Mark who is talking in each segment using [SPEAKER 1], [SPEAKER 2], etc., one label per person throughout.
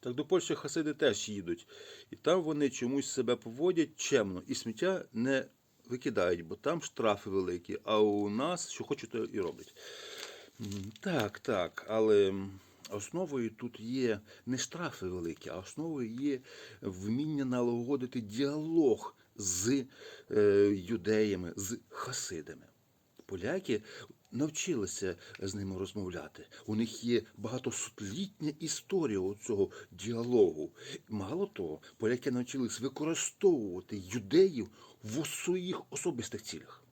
[SPEAKER 1] Так до Польщі хасиди теж їдуть. І там вони чомусь себе поводять чемно і сміття не викидають, бо там штрафи великі, а у нас що хочуть, то і роблять. Так, так, але основою тут є не штрафи великі, а основою є вміння налагодити діалог з е, юдеями, з хасидами. Поляки навчилися з ними розмовляти. У них є багатосутлітня історія цього діалогу. Мало того, поляки навчились використовувати юдеїв в своїх особистих цілях.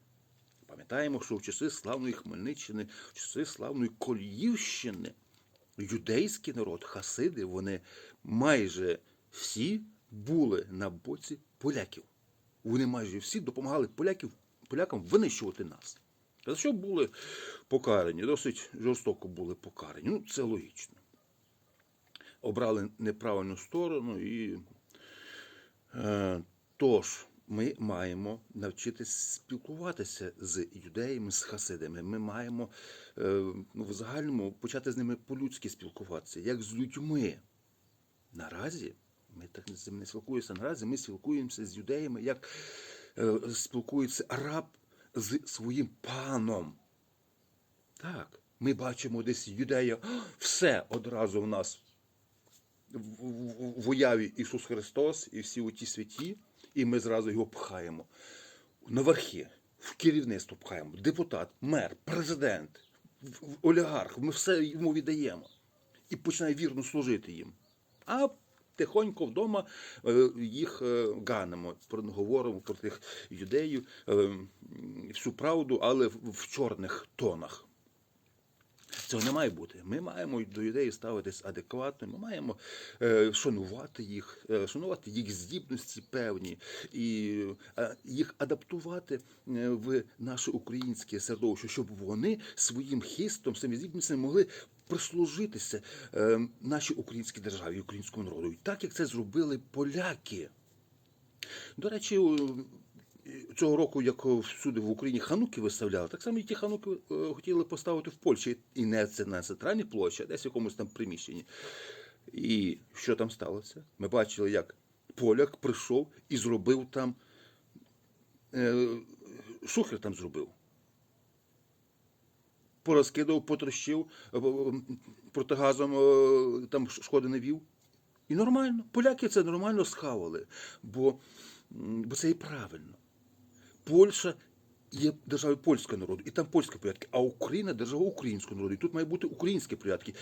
[SPEAKER 1] Пам'ятаємо, що в часи славної Хмельниччини, в часи славної Коліївщини, юдейський народ, хасиди, вони майже всі були на боці поляків. Вони майже всі допомагали поляків, полякам винищувати нас. За що були покарані? Досить жорстоко були покарані. Ну, це логічно. Обрали неправильну сторону і. Е, тож, ми маємо навчитись спілкуватися з юдеями, з хасидами. Ми маємо е, ну, в загальному почати з ними по-людськи спілкуватися, як з людьми. Наразі ми так не спілкуємося. Наразі ми спілкуємося з юдеями, як е, спілкується араб з своїм паном. Так, ми бачимо десь юдея, все одразу в нас в, уяві Ісус Христос і всі оті святі, і ми зразу його пхаємо на верхи, в керівництво пхаємо, депутат, мер, президент, олігарх. Ми все йому віддаємо і починає вірно служити їм. А тихонько вдома е, їх е, ганемо, про- говоримо про тих юдеїв е, всю правду, але в, чорних тонах. Цього не має бути. Ми маємо до людей ставитись адекватно, ми маємо е, шанувати їх, е, шанувати їх здібності певні і е, їх адаптувати в наше українське середовище, щоб вони своїм хистом, своїми здібностями могли прислужитися нашій українській державі, українському народу, І так як це зробили поляки. До речі, цього року, як всюди в Україні хануки виставляли, так само і ті хануки е, хотіли поставити в Польщі. І не це на центральній площі, а десь в якомусь там приміщенні. І що там сталося? Ми бачили, як поляк прийшов і зробив там. Е, шухер там зробив. Порозкидав, потрощив, е, протигазом там шкоди не вів. І нормально. Поляки це нормально схавали, бо, бо це і правильно. Польща є державою польського народу, і там польські порядки, а Україна держава українського народу. І тут має бути українські порядки.